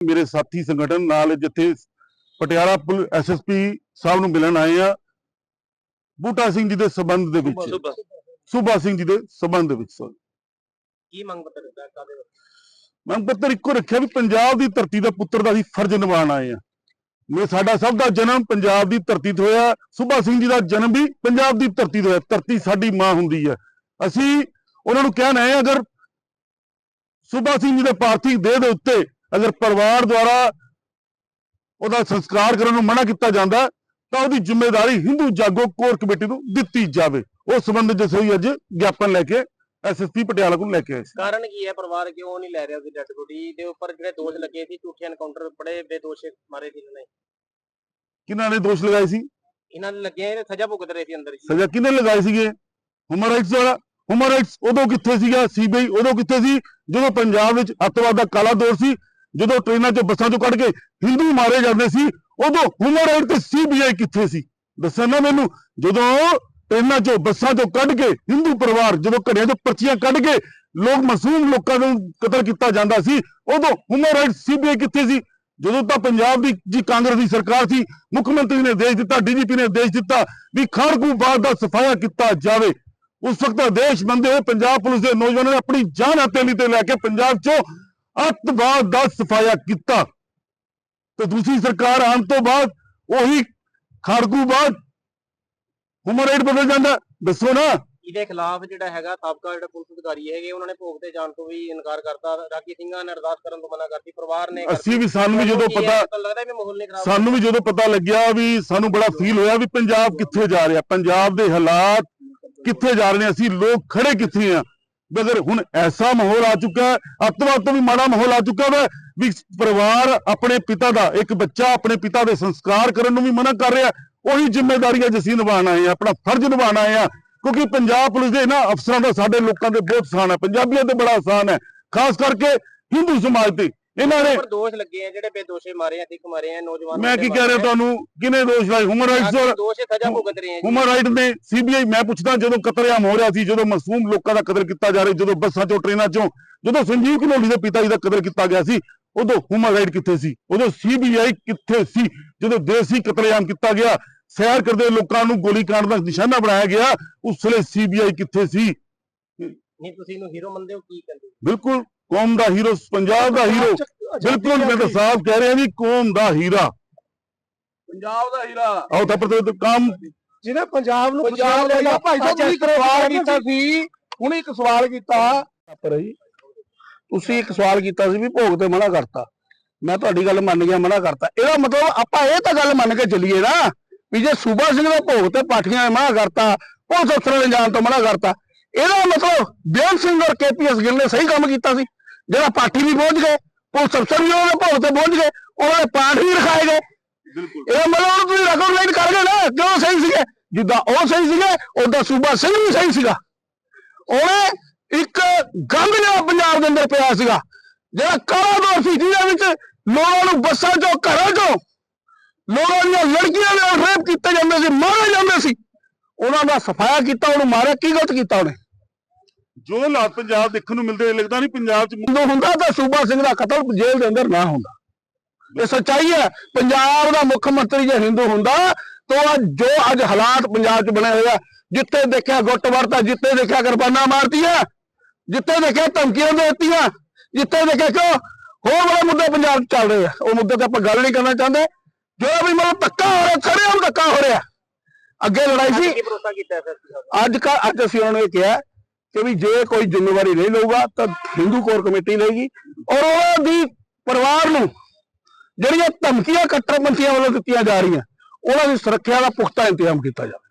ਮੇਰੇ ਸਾਥੀ ਸੰਗਠਨ ਨਾਲ ਜਿੱਥੇ ਪਟਿਆਲਾ ਐਸਐਸਪੀ ਸਾਹਿਬ ਨੂੰ ਮਿਲਣ ਆਏ ਆ ਬੂਟਾ ਸਿੰਘ ਜੀ ਦੇ ਸਬੰਧ ਦੇ ਵਿੱਚ। ਸੁਭਾ ਸਿੰਘ ਜੀ ਦੇ ਸਬੰਧ ਦੇ ਵਿੱਚ ਸਰ। ਕੀ ਮੰਗ ਪੱਤਰ ਦਿੱਤਾ ਕਾਦੇ ਮੈਂ ਪੱਤਰ ਇੱਕੋ ਰੱਖਿਆ ਵੀ ਪੰਜਾਬ ਦੀ ਧਰਤੀ ਦਾ ਪੁੱਤਰ ਦਾ ਅਸੀਂ ਫਰਜ਼ ਨਿਭਾਉਣ ਆਏ ਆ। ਮੈਂ ਸਾਡਾ ਸਭ ਦਾ ਜਨਮ ਪੰਜਾਬ ਦੀ ਧਰਤੀ ਤੋਂ ਹੋਇਆ ਸੁਭਾ ਸਿੰਘ ਜੀ ਦਾ ਜਨਮ ਵੀ ਪੰਜਾਬ ਦੀ ਧਰਤੀ ਤੋਂ ਹੋਇਆ ਧਰਤੀ ਸਾਡੀ ਮਾਂ ਹੁੰਦੀ ਹੈ ਅਸੀਂ ਉਹਨਾਂ ਨੂੰ ਕਹਿਣਾ ਹੈ ਅਗਰ ਸੁਭਾ ਸਿੰਘ ਜੀ ਦੇ ਪਾਰਥਿਵ ਦੇਹ ਦੇ ਉੱਤੇ ਅਗਰ ਪਰਿਵਾਰ ਦੁਆਰਾ ਉਹਦਾ ਸੰਸਕਾਰ ਕਰਨ ਨੂੰ ਮਨਾ ਕੀਤਾ ਜਾਂਦਾ ਤਾਂ ਉਹਦੀ ਜ਼ਿੰਮੇਵਾਰੀ ਹਿੰਦੂ ਜਾਗੋ ਕੋਰ ਕਮੇਟੀ ਨੂੰ ਦਿੱਤੀ ਜਾਵੇ। ਉਸ ਸੰਬੰਧ ਵਿੱਚ ਅਸੀਂ ਅੱਜ ਗਿਆਪਨ ਲੈ ਕੇ ਐਸਐਸਪੀ ਪਟਿਆਲਾ ਕੋਲ ਲੈ ਕੇ ਆਏ ਸੀ। ਕਾਰਨ ਕੀ ਹੈ? ਪਰਿਵਾਰ ਕਿਉਂ ਨਹੀਂ ਲੈ ਰਿਹਾ ਉਹਦੀ ਡੈਡ ਬੋਡੀ? ਦੇ ਉੱਪਰ ਜਿਹੜੇ ਦੋਸ਼ ਲੱਗੇ ਸੀ ਝੂਠੇ ਐਨਕਾਊਂਟਰ ਬੜੇ ਬੇਦੋਸ਼ ਮਾਰੇ ਸੀ ਇਹਨਾਂ ਨੇ। ਕਿਹਨਾਂ ਨੇ ਦੋਸ਼ ਲਗਾਏ ਸੀ? ਇਹਨਾਂ ਦੇ ਲੱਗੇ ਇਹ ਸਜ਼ਾ ਭੁਗਤ ਰਹੇ ਸੀ ਅੰਦਰ ਜੀ। ਸਜ਼ਾ ਕਿਹਨੇ ਲਗਾਏ ਸੀਗੇ? ਹਿਊਮਨ ਰਾਈਟਸ ਵਾਲਾ? ਹਿਊਮਨ ਰਾਈਟਸ ਉਦੋਂ ਕਿੱਥੇ ਸੀਗਾ? ਸੀਬੀਆਈ ਉਦੋਂ ਕਿੱਥੇ ਸੀ? ਜਦੋਂ ਪੰਜਾਬ ਵਿੱਚ ਅੱਤਵਾਦ ਦਾ ਕਾਲਾ ਦੌਰ ਸੀ ਜਦੋਂ ਟ੍ਰੇਨਾਂ 'ਚੋਂ ਬੱਸਾਂ 'ਚੋਂ ਕੱਢ ਕੇ ਹਿੰਦੂ ਮਾਰੇ ਜਾਂਦੇ ਸੀ, ਉਦੋਂ ਹਿਊਮਨ ਰਾਈਟ ਤੇ ਸੀਬੀਆਈ ਕਿੱਥੇ ਸੀ? ਦੱਸੋ ਨਾ ਮੈਨੂੰ, ਜਦੋਂ ਟ੍ਰੇਨਾਂ 'ਚੋਂ ਬੱਸਾਂ 'ਚੋਂ ਕੱਢ ਕੇ ਹਿੰਦੂ ਪਰਿਵਾਰ, ਜਦੋਂ ਘੜਿਆਂ 'ਚੋਂ ਪਰਚੀਆਂ ਕੱਢ ਕੇ ਲੋਕ ਮਾਸੂਮ ਲੋਕਾਂ ਨੂੰ ਕਤਲ ਕੀਤਾ ਜਾਂਦਾ ਸੀ, ਉਦੋਂ ਹਿਊਮਨ ਰਾਈਟ ਸੀਬੀਆਈ ਕਿੱਥੇ ਸੀ? ਜਦੋਂ ਤਾਂ ਪੰਜਾਬ ਦੀ ਜੀ ਕਾਂਗਰਸ ਦੀ ਸਰਕਾਰ ਸੀ, ਮੁੱਖ ਮੰਤਰੀ ਨੇ ਦੇਸ਼ ਦਿੱਤਾ ਡੀਜੀਪੀ ਨੇ ਦੇਸ਼ ਦਿੱਤਾ, ਵੀ ਖਾੜਕੂ ਬਾਗ ਦਾ ਸਫਾਇਆ ਕੀਤਾ ਜਾਵੇ। ਉਸ ਵਕਤ ਆਦੇਸ਼ ਬੰਦੇ ਹੋਏ, ਪੰਜਾਬ ਪੁਲਿਸ ਦੇ ਨੌਜਵਾਨਾਂ ਨੇ ਆਪਣੀ ਜਾਨ ਹਥੇਲੀ ਤੇ ਲੈ ਕੇ ਪੰਜਾਬ 'ਚੋਂ ਅੱਤਵਾਦ ਦਾ ਸਫਾਇਆ ਕੀਤਾ। ਤੇ ਦੂਸਰੀ ਸਰਕਾਰ ਆਉਣ ਤੋਂ ਬਾਅਦ ਉਹੀ ਖਾੜਕੂ ਬਾਗ ਹੁਮਰ ਰੇਟ ਬਦਲ ਜਾਂਦਾ। ਦੱਸੋ ਨਾ। ਇਹਦੇ ਖਿਲਾਫ ਜਿਹੜਾ ਹੈਗਾ ਸਾਬਕਾ ਜਿਹੜਾ ਪੁਲਿਸ ਅਧਿਕਾਰੀ ਹੈਗੇ ਉਹਨਾਂ ਨੇ ਭੋਗ ਤੇ ਜਾਣ ਤੋਂ ਵੀ ਇਨਕਾਰ ਕਰਤਾ। ਰਾਗੀ ਸਿੰਘਾਂ ਨੇ ਅਰਦਾਸ ਕਰਨ ਤੋਂ ਮਨਾ ਕਰਤੀ। ਪਰਿਵਾਰ ਨੇ ਅਸੀਂ ਵੀ ਸਾਨੂੰ ਵੀ ਜਦੋਂ ਪਤਾ ਸਾਨੂੰ ਵੀ ਜਦੋਂ ਪਤਾ ਲੱਗਿਆ ਵੀ ਸਾਨੂੰ ਬੜਾ ਫੀਲ ਹੋਇਆ ਵੀ ਪੰਜਾਬ ਕਿੱਥੇ ਜਾ ਰਿਹਾ। ਪੰਜਾਬ ਦੇ ਹਾਲਾਤ ਕਿੱਥੇ ਜਾ ਰਹੇ ਨੇ? ਅਸੀਂ ਲੋਕ ਖੜੇ ਕਿੱਥੇ ਆ? ਅਗਰ ਹੁਣ ਐਸਾ ਮਾਹੌਲ ਆ ਚੁੱਕਾ ਹੈ ਅੱਤਵਾਦ ਤੋਂ ਵੀ ਮਾੜਾ ਮਾਹੌਲ ਆ ਚੁੱਕਾ ਹੈ ਵੀ ਪਰਿਵਾਰ ਆਪਣੇ ਪਿਤਾ ਦਾ, ਇੱਕ ਬੱਚਾ ਆਪਣੇ ਪਿਤਾ ਦੇ ਸੰਸਕਾਰ ਕਰਨ ਨੂੰ ਵੀ ਮਨਾ ਕਰ ਰਿਹਾ, ਉਹੀ ਜ਼ਿੰਮੇਵਾਰੀ ਅੱਜ ਅਸੀਂ ਨਿਭਾਉਣ ਆਏ ਆ ਆਪਣਾ ਫਰਜ਼ ਨਿਭਾਉਣ ਆਏ ਆ ਕਿਉਂਕਿ ਪੰਜਾਬ ਪੁਲਿਸ ਦੇ ਨਾ ਅਫਸਰਾਂ ਦਾ ਸਾਡੇ ਲੋਕਾਂ ਦੇ ਬਹੁਤ ਆਸਾਨ ਹੈ, ਪੰਜਾਬੀਆਂ ਤੇ ਬੜਾ ਆਸਾਨ ਹੈ, ਖਾਸ ਕਰਕੇ ਹਿੰਦੂ ਸਮਾਜ ਤੇ। ਇਹਨਾਂ ਨੇ ਦੋਸ਼ ਲੱਗੇ ਆ ਜਿਹੜੇ ਬੇਦੋਸ਼ੇ ਮਾਰੇ ਆ ਸਿੱਖ ਮਾਰੇ ਆ ਨੌਜਵਾਨ ਮੈਂ ਕੀ ਕਹਿ ਰਿਹਾ ਤੁਹਾਨੂੰ? ਕਿਹਨੇ ਦੋਸ਼ ਲਾਏ? ਹਿਊਮਨ ਰਾਈਟਸ ਔਰ ਦੋਸ਼ ਸਜ਼ਾ ਭੁਗਤ ਰਹੇ ਆ ਹਿਊਮਨ ਰਾਈਟ ਨੇ ਸੀਬੀਆਈ ਮੈਂ ਪੁੱਛਦਾ ਜਦੋਂ ਕਤਲੇਆਮ ਹੋ ਰਿਹਾ ਸੀ ਜਦੋਂ ਮਾਸੂਮ ਲੋਕਾਂ ਦਾ ਕਤਲ ਕੀਤਾ ਜਾ ਰਿਹਾ ਜਦੋਂ ਬੱਸਾਂ ਚੋਂ ਟ੍ਰੇਨਾਂ ਚੋਂ ਜਦੋਂ ਸੰਜੀਵ ਘਨੌਲੀ ਦੇ ਪਿਤਾ ਜੀ ਦਾ ਕਤਲ ਕੀਤਾ ਗਿਆ ਸੀ ਉਦੋਂ ਹਿਊਮਨ ਰਾਈਟ ਕਿੱਥੇ ਸੀ? ਉਦੋਂ ਸੀਬੀਆਈ ਕਿੱਥੇ ਸੀ? ਜਦੋਂ ਦੇਸੀ ਕਤਲੇਆਮ ਕੀਤਾ ਗਿਆ ਸੈਰ ਕਰਦੇ ਲੋਕਾਂ ਨੂੰ ਗੋਲੀ ਕਾਂਡ ਦਾ ਨਿਸ਼ਾਨਾ ਬਣਾਇਆ ਗਿਆ ਉਸ ਵੇਲੇ ਸੀਬੀਆਈ ਕਿੱਥੇ ਸੀ? ਨਹੀਂ ਤੁਸੀਂ ਇਹਨੂੰ ਹੀਰੋ ਮੰਨਦੇ ਹੋ ਕੀ ਕਹਿੰਦੇ? ਬਿਲਕੁਲ। ਕੌਮ ਦਾ ਹੀਰੋ ਪੰਜਾਬ ਦਾ ਹੀਰੋ। ਬਿਲਕੁਲ ਮੈਂ ਤਾਂ ਸਾਫ਼ ਕਹਿ ਰਿਹਾ ਵੀ ਕੌਮ ਦਾ ਹੀਰਾ। ਪੰਜਾਬ ਦਾ ਹੀਰਾ। ਆਓ ਤਾਂ ਪਰ ਕੰਮ ਜਿਹਨੇ ਪੰਜਾਬ ਨੂੰ ਪੰਜਾਬ ਦਾ ਭਾਈ ਸਾਹਿਬ ਇੱਕ ਸਵਾਲ ਕੀਤਾ ਸੀ। ਹੁਣ ਇੱਕ ਸਵਾਲ ਕੀਤਾ। ਪਰ ਜੀ ਤੁਸੀਂ ਇੱਕ ਸਵਾਲ ਕੀਤਾ ਸੀ ਵੀ ਭੋਗ ਤੇ ਮਨਾ ਕਰਤਾ। ਮੈਂ ਤੁਹਾਡੀ ਗੱਲ ਮੰਨ ਗਿਆ ਮਨਾ ਕਰਤਾ। ਇਹਦਾ ਮਤਲਬ ਆਪਾਂ ਇਹ ਤਾਂ ਗੱਲ ਮੰਨ ਕੇ ਚੱਲੀਏ ਨਾ ਵੀ ਜੇ ਸੂਬਾ ਸਿੰਘ ਦੇ ਭੋਗ ਤੇ ਪਾਠੀਆਂ ਨੇ ਮਨਾ ਕਰਤਾ ਪੁਲਿਸ ਅਫਸਰਾਂ ਨੇ ਜਾਣ ਤੋਂ ਮਨਾ ਕਰਤਾ ਇਹਦਾ ਮਤਲਬ ਬੇਅੰਤ ਸਿੰਘ ਔਰ ਕੇਪੀਐਸ ਗਿੱਲ ਨੇ ਸਹੀ ਕੰਮ ਕੀਤਾ ਸੀ। ਜਿਹੜਾ ਪਾਠੀ ਵੀ ਪਹੁੰਚ ਗਏ ਪੁਲਿਸ ਅਫਸਰ ਵੀ ਉਹਨਾਂ ਦੇ ਭੋਗ ਤੇ ਪਹੁੰਚ ਗਏ ਉਹਨਾਂ ਦੇ ਪਾਠ ਵੀ ਰਖਾਏ ਗਏ। ਬਿਲਕੁਲ। ਇਹਦਾ ਮਤਲਬ ਤੁਸੀਂ ਰੈਕੋਗਨਾਈਜ਼ ਕਰ ਗਏ ਨਾ ਕਿਉਂ ਸਹੀ ਸੀਗੇ। ਜਿੱਦਾਂ ਉਹ ਸਹੀ ਸੀਗੇ ਉਦਾਂ ਸੂਬਾ ਸਿੰਘ ਵੀ ਸਹੀ ਸੀਗਾ। ਉਹਨੇ ਇੱਕ ਗੰਦ ਜਿਹੜਾ ਪੰਜਾਬ ਦੇ ਅੰਦਰ ਪਿਆ ਸੀਗਾ ਜਿਹੜਾ ਕਾਲਾ ਦੌਰ ਸੀ ਜਿਹਦੇ ਵਿੱਚ ਲੋਕਾਂ ਨੂੰ ਬੱਸਾਂ ਚੋਂ ਘਰਾਂ ਚੋਂ ਲੋਕਾਂ ਦੀਆਂ ਲੜਕੀਆਂ ਨਾਲ ਰੇਪ ਕੀਤੇ ਜਾਂਦੇ ਸੀ ਮਾਰੇ ਜਾਂਦੇ ਸੀ। ਉਹਨਾਂ ਦਾ ਸਫਾਇਆ ਕੀਤਾ ਉਹਨੂੰ ਮਾਰਿਆ ਕੀ ਗਲਤ ਕੀਤਾ ਉਹਨੇ? ਜੋ ਹਾਲਾਤ ਪੰਜਾਬ ਦੇਖਣ ਨੂੰ ਮਿਲਦੇ ਲੱਗਦਾ ਨਹੀਂ ਪੰਜਾਬ 'ਚ ਹਿੰਦੂ ਹੁੰਦਾ ਤਾਂ ਸੂਬਾ ਸਿੰਘ ਦਾ ਕਤਲ ਜੇਲ੍ਹ ਦੇ ਅੰਦਰ ਨਾ ਹੁੰਦਾ। ਇਹ ਸੱਚਾਈ ਹੈ ਪੰਜਾਬ ਦਾ ਮੁੱਖ ਮੰਤਰੀ ਜੇ ਹਿੰਦੂ ਹੁੰਦਾ ਤਾਂ ਅੱਜ ਜੋ ਅੱਜ ਹਾਲਾਤ ਪੰਜਾਬ 'ਚ ਬਣੇ ਹੋਏ ਆ ਜਿੱਥੇ ਦੇਖਿਆ ਗੁੱਟ ਵਰਤਾ ਜਿੱਥੇ ਦੇਖਿਆ ਕਿਰਪਾਨਾਂ ਮਾਰਤੀਆਂ ਜਿੱਥੇ ਦੇਖਿਆ ਧਮਕੀਆਂ ਦੇ ਦਿੱਤੀਆਂ ਜਿੱਥੇ ਦੇਖਿਆ ਕਿਉਂ ਹੋਰ ਬੜੇ ਮੁੱਦੇ ਪੰਜਾਬ 'ਚ ਚੱਲ ਰਹੇ ਆ। ਉਹ ਮੁੱਦੇ ਤੇ ਆਪਾਂ ਗੱਲ ਨਹੀਂ ਕਰਨਾ ਚਾਹੁੰਦੇ। ਜੋ ਵੀ ਮਤਲਬ ਧੱਕਾ ਹੋ ਰਿਹਾ ਖੜੇ ਹੋ ਧੱਕਾ ਹੋ ਰਿਹਾ। ਅੱਗੇ ਲੜਾਈ ਸੀ। ਕੀ ਅੱਜ ਕਾ ਅੱਜ ਅਸੀਂ ਉਹਨਾਂ ਨੂੰ ਇਹ ਕਿਹਾ ਕਿ ਵੀ ਜੇ ਕੋਈ ਜ਼ਿੰਮੇਵਾਰੀ ਨਹੀਂ ਲਊਗਾ ਤਾਂ ਹਿੰਦੂ ਕੋਰ ਕਮੇਟੀ ਲਏਗੀ ਔਰ ਉਹਨਾਂ ਦੀ ਪਰਿਵਾਰ ਨੂੰ ਜਿਹੜੀਆਂ ਧਮਕੀਆਂ ਕੱਟੜਪੰਥੀਆਂ ਵੱਲੋਂ ਦਿੱਤੀਆਂ ਜਾ ਰਹੀਆਂ, ਉਹਨਾਂ ਦੀ ਸੁਰੱਖਿਆ ਦਾ ਪੁਖਤਾ ਇੰਤਜ਼ਾਮ ਕੀਤਾ ਜਾਵੇ।